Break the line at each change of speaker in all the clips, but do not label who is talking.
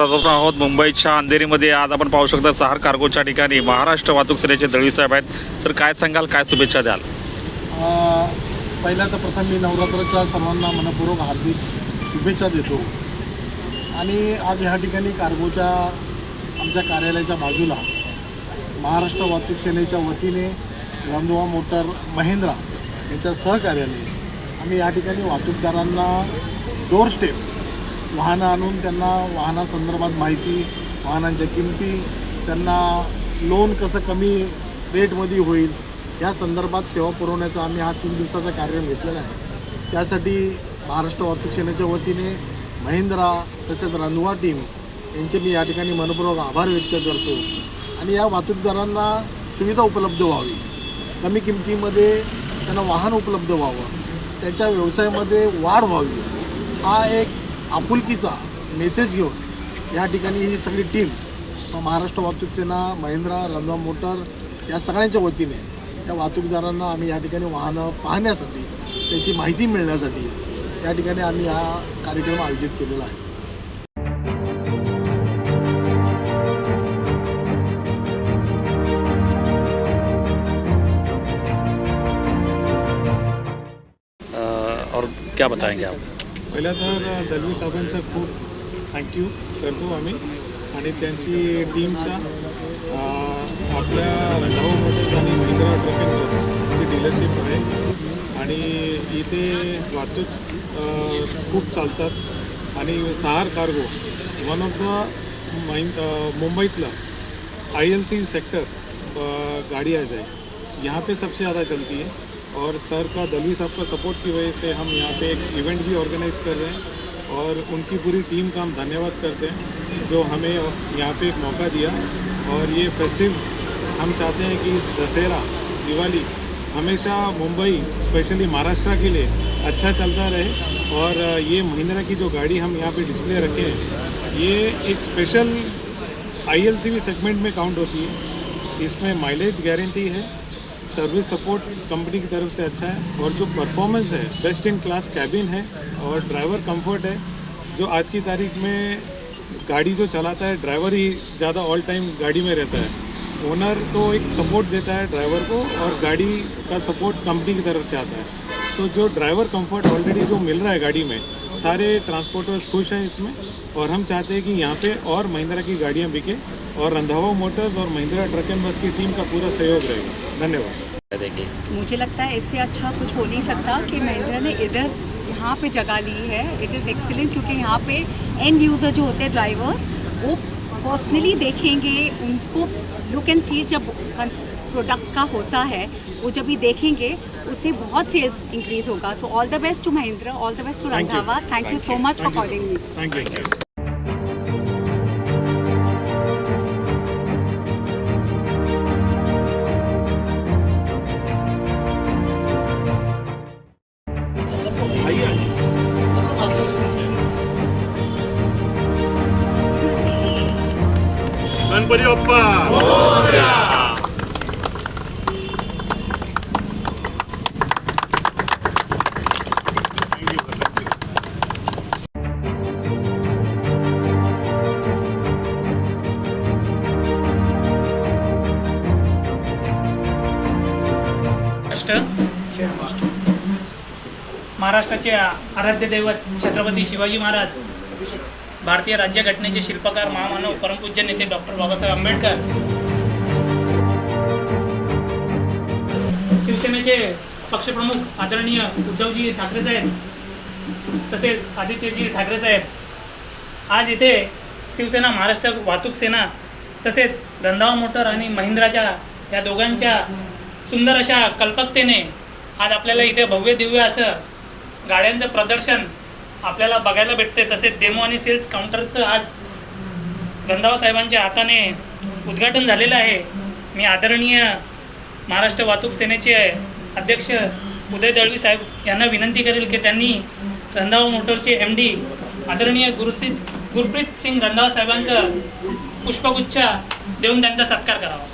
आहोत मुंबईच्या अंधेरीमध्ये. आज आपण पाहू शकता सहार कार्गोच्या ठिकाणी महाराष्ट्र वाहतूक सेनेचे दळवी साहेब आहेत. सर काय सांगाल काय शुभेच्छा द्याल?
पहिल्या तर प्रथम मी नवरात्राच्या सर्वांना मनपूर्वक हार्दिक शुभेच्छा देतो. आणि आज ह्या ठिकाणी कार्गोच्या आमच्या कार्यालयाच्या बाजूला महाराष्ट्र वाहतूक सेनेच्या वतीने रंधवा मोटर महिंद्रा यांच्या सहकार्याने आम्ही या ठिकाणी वाहतूकदारांना डोर स्टेप वाहनं आणून त्यांना वाहनासंदर्भात माहिती वाहनांच्या किमती त्यांना लोन कसं कमी रेटमध्ये होईल या संदर्भात सेवा पुरवण्याचा आम्ही हा तीन दिवसाचा कार्यक्रम घेतलेला आहे. त्यासाठी महाराष्ट्र वाहतूक सेनेच्या वतीने महिंद्रा तसेच रंधवा टीम यांचे मी या ठिकाणी मनपूर्वक आभार व्यक्त करतो. आणि या वाहतूकदारांना सुविधा उपलब्ध व्हावी. कमी किमतीमध्ये त्यांना वाहन उपलब्ध व्हावं. त्यांच्या व्यवसायामध्ये वाढ व्हावी. हा एक आपुलकीचा मेसेज घेऊन या ठिकाणी ही सगळी टीम महाराष्ट्र वाहतूक सेना महिंद्रा रंधवा मोटर या सगळ्यांच्या वतीने या वाहतूकदारांना आम्ही या ठिकाणी वाहनं पाहण्यासाठी त्याची माहिती मिळण्यासाठी या ठिकाणी आम्ही हा कार्यक्रम आयोजित केलेला आहे.
और क्या बताएंगे आप?
पहिल्या तर दलवी साहेबांचं खूप थँक्यू करतो आम्ही. आणि त्यांची टीमचा आपल्या रंगाऊ मोटर्स आणि महिंद्रा ट्रक अँड डीलरशिप आहे. आणि इथे वाहतूक खूप चालतात. आणि Sahar cargo one of the Mahind मुंबईतला आई एल सी सेक्टर गाड़ियाँ आहे. यहाँ पे सबसे ज़्यादा चलती है. और सर का दलवी साहब का सपोर्ट की वजह से हम यहाँ पे एक इवेंट भी ऑर्गेनाइज कर रहे हैं और उनकी पूरी टीम का हम धन्यवाद करते हैं जो हमें यहाँ पे एक मौका दिया। और ये फेस्टिव हम चाहते हैं कि दशहरा, दिवाली हमेशा मुंबई स्पेशली महाराष्ट्र के लिए अच्छा चलता रहे। और ये महिंद्रा की जो गाड़ी हम यहाँ पे डिस्प्ले रखे हैं, ये एक स्पेशल आई सेगमेंट में काउंट होती है। इसमें माइलेज गारंटी है। सर्विस सपोर्ट कंपनी की तरफ़ से अच्छा है और जो परफॉर्मेंस है बेस्ट इन क्लास कैबिन है और ड्राइवर कंफर्ट है, जो आज की तारीख में गाड़ी जो चलाता है ड्राइवर ही ज़्यादा ऑल टाइम गाड़ी में रहता है। ओनर तो एक सपोर्ट देता है ड्राइवर को और गाड़ी का सपोर्ट कंपनी की तरफ़ से आता है। तो जो ड्राइवर कंफर्ट ऑलरेडी जो मिल रहा है गाड़ी में सारे ट्रांसपोर्टर्स खुश हैं इसमें और हम चाहते हैं कि यहाँ पे और महिंद्रा की गाड़ियाँ बिके और रंधावा मोटर्स और महिंद्रा ट्रक एंड बस की टीम का पूरा सहयोग रहेगा। धन्यवाद।
मुझे लगता है इससे अच्छा कुछ हो नहीं सकता कि महिंद्रा ने इधर यहाँ पे जगह ली है। इट इज़ एक्सीलेंट क्योंकि यहाँ पे एंड यूज़र जो होते हैं ड्राइवर्स वो पर्सनली देखेंगे उनको लुक एंड फील जब प्रोडक्ट का होता है वो जब भी देखेंगे उससे बहुत सेल्स इंक्रीज होगा so all the best to Mahindra all the best to Randhawa thank you so much for calling me
thank you Ganpati Bappa
Maharashtra. महाराष्ट्राचे आराध्य दैवत छत्रपती शिवाजी महाराज भारतीय राज्यघटनेचे शिल्पकार महामानव परमपूज्य नेते डॉक्टर बाबासाहेब आंबेडकर. शिवसेनेचे पक्षप्रमुख आदरणीय उद्धवजी ठाकरे साहेब तसेच आदित्यजी ठाकरे साहेब. आज इथे शिवसेना महाराष्ट्र वाहतूक सेना तसेच रंधावा मोटर आणि महिंद्राच्या या दोघांच्या सुंदर अशा कल्पकतेने आज आपल्याला इथे भव्य दिव्य असं गाड्यांचं प्रदर्शन आपल्याला बघायला भेटते तसेच डेमो आणि सेल्स काउंटरचं आज गंधावा साहेबांच्या हाताने उद्घाटन झालेलं आहे. मी आदरणीय महाराष्ट्र वाहतूक सेनेचे अध्यक्ष उदय दळवी साहेब यांना विनंती करेल की त्यांनी रंधावा मोटरचे एम डी आदरणीय गुरुसित गुरप्रीत सिंग रंधावा साहेबांचं पुष्पगुच्छ देऊन त्यांचा सत्कार करावा.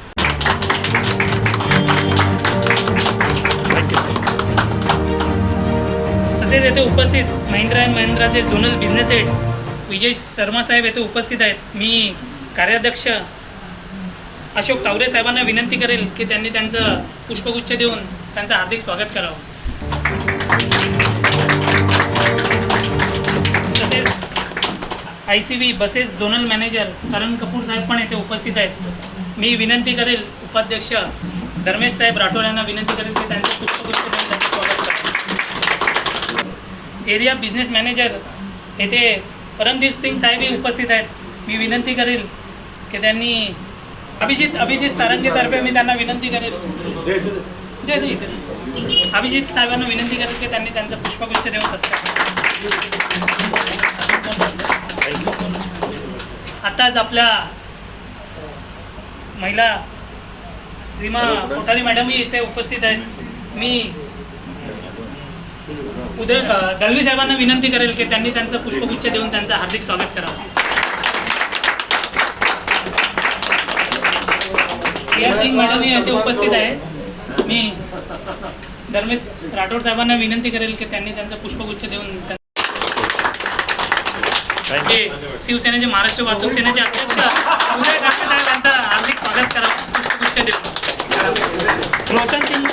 तसेच येथे उपस्थित Mahindra and महिंद्राचे zonal business head Vijay Sharma साहेब येथे उपस्थित आहेत. मी कार्याध्यक्ष अशोक तावरे साहेबांना विनंती करेल की त्यांनी त्यांचं पुष्पगुच्छ देऊन त्यांचं हार्दिक स्वागत करावं. तसेच I C B buses zonal manager Karan Kapoor साहेब पण येथे उपस्थित आहेत. मी विनंती करेल उपाध्यक्ष धर्मेश साहेब राठोड यांना विनंती करेल की त्यांचं पुष्प देऊन त्यांचं स्वागत करावं एरिया बिझनेस मॅनेजर येथे परमदीप सिंग साहेबही उपस्थित आहेत. मी विनंती करेल की त्यांनी अभिजित अभिजित सारंगीतर्फे मी त्यांना विनंती करेल. दे दे इथे. अभिजित साहेबांना विनंती करेल की त्यांनी त्यांचा पुष्पगुच्छ देऊन सत्कार आताच आपल्या महिला रीमा कोठारी मॅडमही इथे उपस्थित आहेत. मी उदय दळवी साहेबांना विनंती करेल की त्यांनी त्यांचं पुष्पगुच्छ देऊन त्यांचं हार्दिक स्वागत करावं. सिंग मॅडम येथे उपस्थित आहे. मी धर्मेश राठोड साहेबांना विनंती करेल की त्यांनी त्यांचं पुष्पगुच्छ देऊन शिवसेनेचे महाराष्ट्र वाहतूक सेनेचे अध्यक्ष उदय साहेब यांचं हार्दिक स्वागत करा पुष्पगुच्छ देऊन. रोशन सिंग